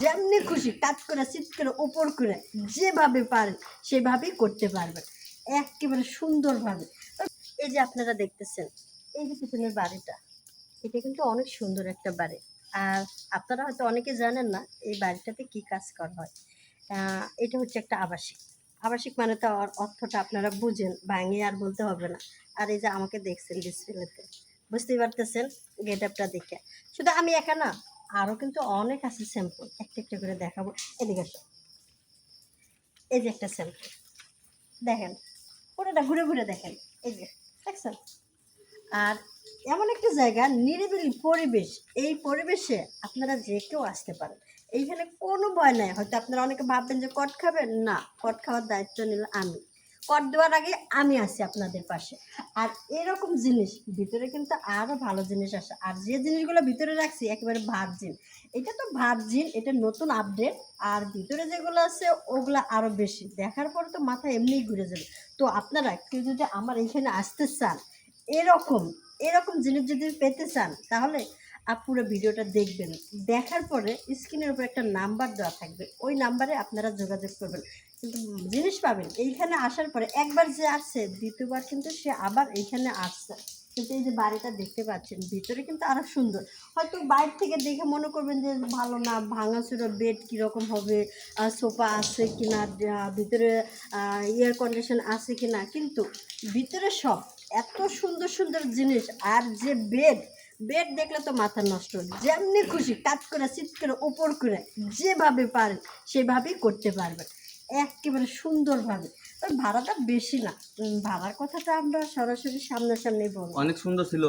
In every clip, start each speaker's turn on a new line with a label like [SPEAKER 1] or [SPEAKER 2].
[SPEAKER 1] যেমনি খুশি কাজ করে চিৎ করে, ওপর করে, যেভাবে পারেন, সেভাবেই করতে পারবেন। একেবারে সুন্দরভাবে। এই যে আপনারা দেখতেছেন, এই যে পিছনের বাড়িটা, এটা কিন্তু অনেক সুন্দর একটা বাড়ি। আর আপনারা হয়তো অনেকে জানেন না এই বাড়িটাতে কি কাজ করা হয়। এটা হচ্ছে একটা আবাসিক। আবাসিক মানে তো অর্থটা আপনারা বুঝেন ভাঙে আর বলতে হবে না। আর এই যে আমাকে দেখছেন ডিসপ্লেতে বুঝতেই পারতেছেন গেট আপটা দেখে। শুধু আমি একা না আরও কিন্তু অনেক আছে স্যাম্পল একটা একটা করে দেখাবো। এদিকে এই যে একটা স্যাম্পল দেখেন, পুরোটা ঘুরে ঘুরে দেখেন। এই যে, দেখছেন? আর এমন একটা জায়গা, নিরিবিলি পরিবেশ। এই পরিবেশে আপনারা যে কেউ আসতে পারেন। এইখানে কোনো ভয় নাই। হয়তো আপনারা অনেকে ভাববেন যে কট খাবেন? না, কট খাওয়ার দায়িত্ব নিল আমি। কট দেওয়ার আগে আমি আছি আপনাদের পাশে। আর এরকম জিনিস, ভিতরে কিন্তু আরও ভালো জিনিস আসে। আর যে জিনিসগুলো ভিতরে রাখছি, একেবারে ভার্জিন। এটা তো ভার্জিন, এটা নতুন আপডেট আর ভিতরে যেগুলো আছে, ওগুলো আরও বেশি। দেখার পরে তো মাথা এমনিই ঘুরে যাবে। তো আপনারা কেউ যদি আমার এইখানে আসতে চান, এরকম এরকম জিনিস যদি পেতে চান, তাহলে পুরো ভিডিওটা দেখবেন। দেখার পরে স্ক্রিনের উপর একটা নাম্বার দেওয়া থাকবে। ওই নাম্বারে আপনারা যোগাযোগ করবেন। কিন্তু জিনিস পাবেন। এইখানে আসার পরে একবার যে আসছে, দ্বিতীয়বার কিন্তু সে আবার এইখানে আসছে। কিন্তু এই যে বাড়িটা দেখতে পাচ্ছেন, ভিতরে কিন্তু আরও সুন্দর। হয়তো বাইরে থেকে দেখে মনে করবেন যে ভালো না, ভাঙাচুরো বেড কীরকম হবে সোফা আছে কি না ভিতরে এয়ার কন্ডিশন আছে কি না কিন্তু ভিতরে সব এত সুন্দর সুন্দর জিনিস আর যে বেড বেড দেখলে তো মাথা নষ্ট। যেমনি খুশি কাজ করে চিৎ করে ওপর করে, যেভাবে পারেন, সেভাবেই করতে পারবেন। একেবারে সুন্দরভাবে। ভাড়াটা বেশি না। ভাড়ার কথাটা আমরা সরাসরি সামনাসামনি বলব।
[SPEAKER 2] অনেক সুন্দর ছিল।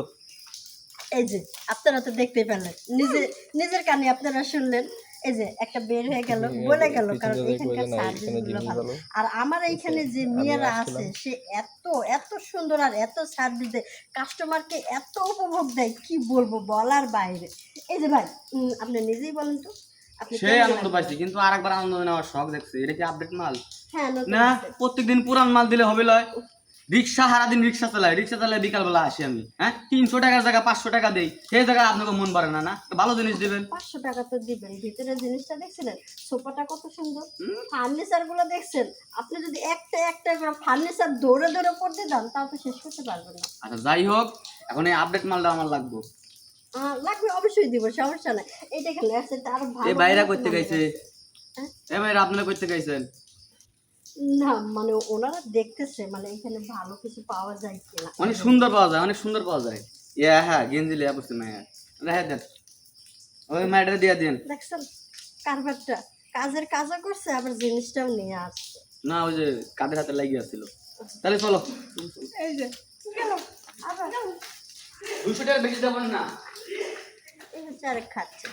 [SPEAKER 1] এই যে আপনারা তো দেখতে পেলেন। নিজে নিজের কানে আপনারা শুনলেন। এই যে একটা বের হয়ে গেল বলে গেল কারণ এখানকার সার্ভিসগুলো ভালো। আর আমার এইখানে যে মেয়েরা আছে সে এত এত সুন্দর আর এত সার্ভিস দেয়। কাস্টমারকে এত উপভোগ দেয় কি বলব বলার বাইরে। এই যে ভাই উম, আপনি নিজেই বলেন তো।
[SPEAKER 2] সে আনন্দ? পাইছি কিন্তু আর একবার আনন্দ নেওয়ার শখ দেখছি। এটা কি আপডেট মাল?
[SPEAKER 1] হ্যাঁ
[SPEAKER 2] না প্রত্যেকদিন পুরান মাল দিলে হবে লয়। রিক্সা সারাদিন রিক্সা চালাই রিক্সা বিকালবেলা আসি আমি হ্যাঁ? তিনশো টাকার জায়গা পাঁচশো টাকা দেই। সেই জায়গায় আপনাকে মন পারে না না? ভালো জিনিস দিবেন।
[SPEAKER 1] পাঁচশো টাকা তো দিবেন ভিতরে জিনিসটা দেখছিলেন? সোফাটা কত সুন্দর। ফার্নিচারগুলো দেখছেন? আপনি যদি একটা একটা করে ফার্নিচার দৌড়ে দৌড়ে পড়তে দেন তাও তো শেষ করতে পারবেন না।
[SPEAKER 2] আচ্ছা যাই হোক এখন এই আপডেট মালটা আমার লাগবে।
[SPEAKER 1] লাগবে অবশ্যই দিব সমস্যা নাই। এইটা খেলে আসছে আরও ভালো
[SPEAKER 2] এই বাইরা করতে গাইছে
[SPEAKER 1] হয়।
[SPEAKER 2] এ ভাইরা আপনারা করতে গাইছেন
[SPEAKER 1] না মানে ওনারা দেখতেছে মানে এখানে ভালো কিছু পাওয়া যায় কিনা।
[SPEAKER 2] অনেক সুন্দর পাওয়া যায় অনেক সুন্দর পাওয়া যায়। ইয়া হ্যাঁ গেঞ্জি লিয়া রেখে দেন। ওই মায়ের দিয়া দিন
[SPEAKER 1] দেখছেন কারবারটা। কাজের কাজও করছে আবার জিনিসটাও নিয়ে আসছে।
[SPEAKER 2] না ওই যে কাদের হাতে লাগিয়ে আসছিল। তাহলে চলো।
[SPEAKER 1] এই যে গেল। আবার।
[SPEAKER 2] দুশো টাকা বেশি দেবেন না।
[SPEAKER 1] আরেক খাচ্ছে।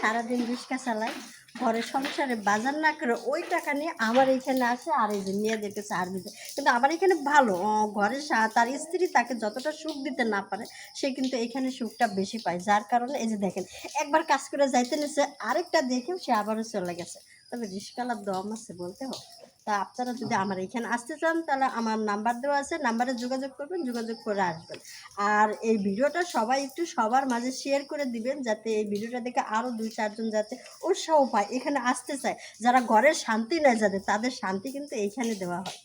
[SPEAKER 1] সারাদিন রিক্সা চালায় ঘরের সংসারে বাজার না করে ওই টাকা নিয়ে আমার এইখানে আসে আর এই যে মেয়েদেরকে সার্ভিস দিতে। কিন্তু আমার এখানে ভালো ঘরে তার স্ত্রী তাকে যতটা সুখ দিতে না পারে, সে কিন্তু এখানে সুখটা বেশি পায়। যার কারণে এই যে দেখেন, একবার কাজ করে যাইতে নিছে, আরেকটা দেখেও সে আবারও চলে গেছে। তবে রিস্কালার দম আছে বলতে হবে। তা আপনারা যদি আমার এখানে আসতে চান, তাহলে আমার নাম্বার দেওয়া আছে। নাম্বারে যোগাযোগ করবেন, যোগাযোগ করে আসবেন। আর এই ভিডিওটা সবাই একটু সবার মাঝে শেয়ার করে দিবেন, যাতে এই ভিডিওটা দেখে আরও দুই চারজন যাতে উৎসাহ পায়, এখানে আসতে চায়। যারা ঘরের শান্তি নেয় যাদের, তাদের শান্তি কিন্তু এইখানে দেওয়া হয়।